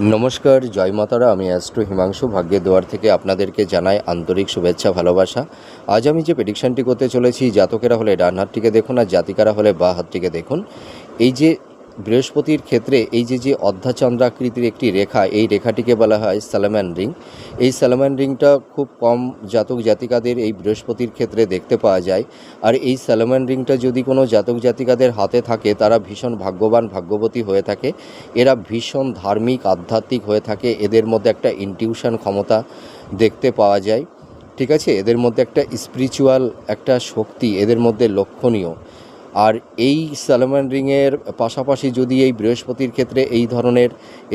নমস্কার, জয় মাতারা। আমি অ্যাস্ট্রো হিমাংশু, ভাগ্যের দোয়ার থেকে আপনাদেরকে জানাই আন্তরিক শুভেচ্ছা, ভালোবাসা। আজ আমি যে প্রেডিকশানটি করতে চলেছি, জাতকেরা হলে ডান হাতটিকে দেখুন আর জাতিকারা হলে বা হাতটিকে দেখুন। এই যে বৃহস্পতির ক্ষেত্রে এই যে যে অর্ধাচন্দ্রাকৃতির একটি রেখা, এই রেখাটিকে বলা হয় সালামান রিং। এই সালামান রিংটা খুব কম জাতক জাতিকাদের এই বৃহস্পতির ক্ষেত্রে দেখতে পাওয়া যায়। আর এই সালামান রিংটা যদি কোনো জাতক জাতিকাদের হাতে থাকে, তারা ভীষণ ভাগ্যবান ভাগ্যবতী হয়ে থাকে। এরা ভীষণ ধার্মিক, আধ্যাত্মিক হয়ে থাকে। এদের মধ্যে একটা ইনটিউশন ক্ষমতা দেখতে পাওয়া যায়। ঠিক আছে? এদের মধ্যে একটা স্পিরিচুয়াল একটা শক্তি, এদের মধ্যে লক্ষণীয়। আর এই সালমান রিংয়ের পাশাপাশি যদি এই বৃহস্পতির ক্ষেত্রে এই ধরনের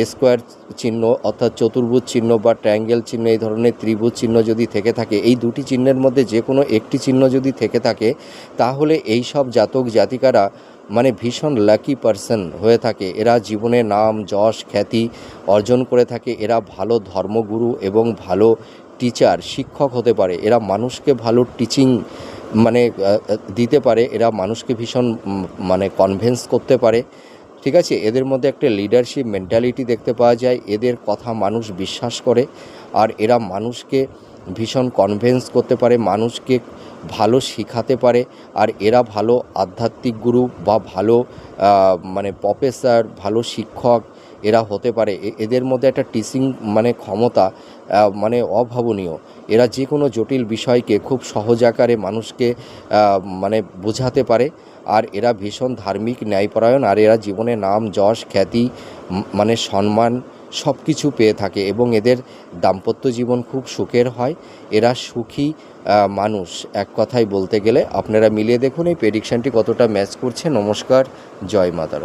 স্কোয়ার চিহ্ন অর্থাৎ চতুর্ভুজ চিহ্ন বা ট্রায়াঙ্গেল চিহ্ন, এই ধরনের ত্রিভুজ চিহ্ন যদি থেকে থাকে, এই দুটি চিহ্নের মধ্যে যে কোনো একটি চিহ্ন যদি থেকে থাকে, তাহলে এই সব জাতক জাতিকারা মানে ভীষণ লাকি পারসন হয়ে থাকে। এরা জীবনে নাম, যশ, খ্যাতি অর্জন করে থাকে। এরা ভালো ধর্মগুরু এবং ভালো টিচার শিক্ষক হতে পারে। এরা মানুষকে ভালো টিচিং মানে দিতে পারে। এরা মানুষকে ভীষণ মানে কনভেন্স করতে পারে। ঠিক আছে? এদের মধ্যে একটা লিডারশিপ মেন্টালিটি দেখতে পাওয়া যায়। এদের কথা মানুষ বিশ্বাস করে। আর এরা মানুষকে ভীষণ কনভেন্স করতে পারে, মানুষকে ভালো শেখাতে পারে। আর এরা ভালো আধ্যাত্মিক গুরু বা ভালো মানে প্রফেসর ভালো শিক্ষক এরা হতে পারে। এদের মধ্যে একটা টিচিং মানে ক্ষমতা মানে অভাবনীয়। এরা যে কোনো জটিল বিষয়কে খুব সহজ আকারে মানুষকে মানে বোঝাতে পারে। আর এরা ভীষণ ধার্মিক, ন্যায়পরায়ণ। আর এরা জীবনে নাম, যশ, খ্যাতি মানে সম্মান সব কিছু পেয়ে থাকে এবং এদের দাম্পত্য জীবন খুব সুখের হয়। এরা সুখী মানুষ। এক কথায় বলতে গেলে, আপনারা মিলিয়ে দেখুন এই প্রেডিকশানটি কতটা ম্যাচ করছে। নমস্কার, জয় মাতারা